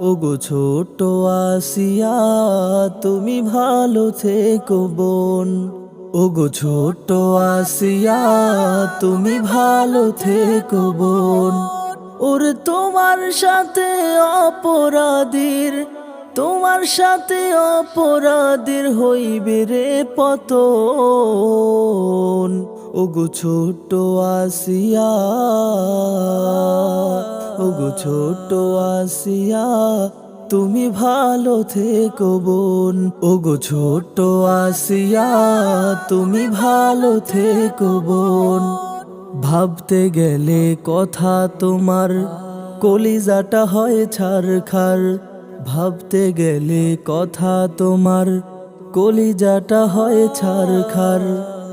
ওগো ছোট আসিয়া তুমি ভালো থেকো বোন। ওগো ছোট আসিয়া তুমি ভালো থেকো বোন। ওরে তোমার সাথে অপরাধীর, তোমার সাথে অপরাধীর হইবে রে পতন। ওগো ছোট আসিয়া, ওগো ছোট আসিয়া, তুমি ভালো থেকো বোন। ওগো ছোট আসিয়া, তুমি ভালো থেকো বোন। ভাবতে গেলে কথা তোমার, কলিজাটা হয় ছারখার। ভাবতে গেলে কথা তোমার, কলিজাটা হয় ছারখার।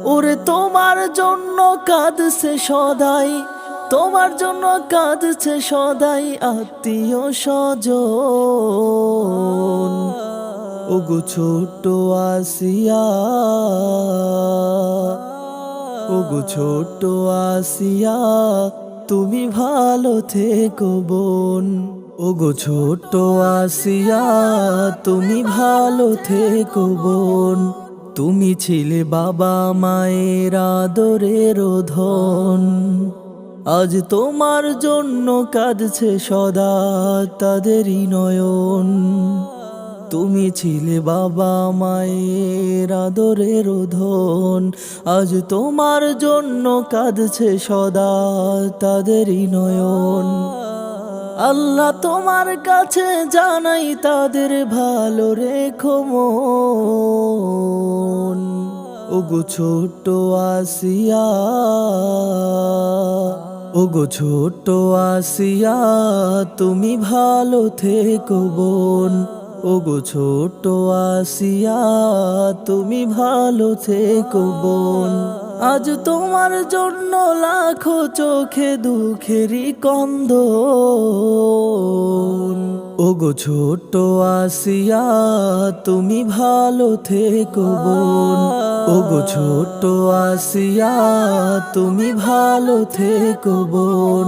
ওরে তোমার জন্য কাঁদছে সদাই, তোমার জন্য কাঁদছে সদাই আত্মীয় স্বজন। ওগো ছোট আসিয়া ওগো ছোট আসিয়া, তুমি ভালো থেকো বোন। ওগো ছোট আসিয়া, তুমি ভালো থেকো বোন। তুমি ছিলে বাবা মায়ের আদরের ধন। আজ তোমার জন্য কাঁদছে সদা তাদেরই নয়ন। তুমি ছিলে বাবা মায়ের আদরের ধন। আজ তোমার জন্য কাঁদছে সদা তাদেরই নয়ন। আল্লাহ তোমার কাছে জানাই তাদের ভালো রেখো মন। ওগো ছোট আসিয়া, ওগো ছোট আসিয়া, তুমি ভালো থেকো বোন। ওগো ছোট আসিয়া, তুমি ভালো থেকো বোন। আজ তোমার জন্য লাখো চোখে দুঃখেরই কন্দ ওগো ছোট আসিয়া, তুমি ভালো থেকো বোন। ওগো ছোট আসিয়া, তুমি ভালো থেকো বোন।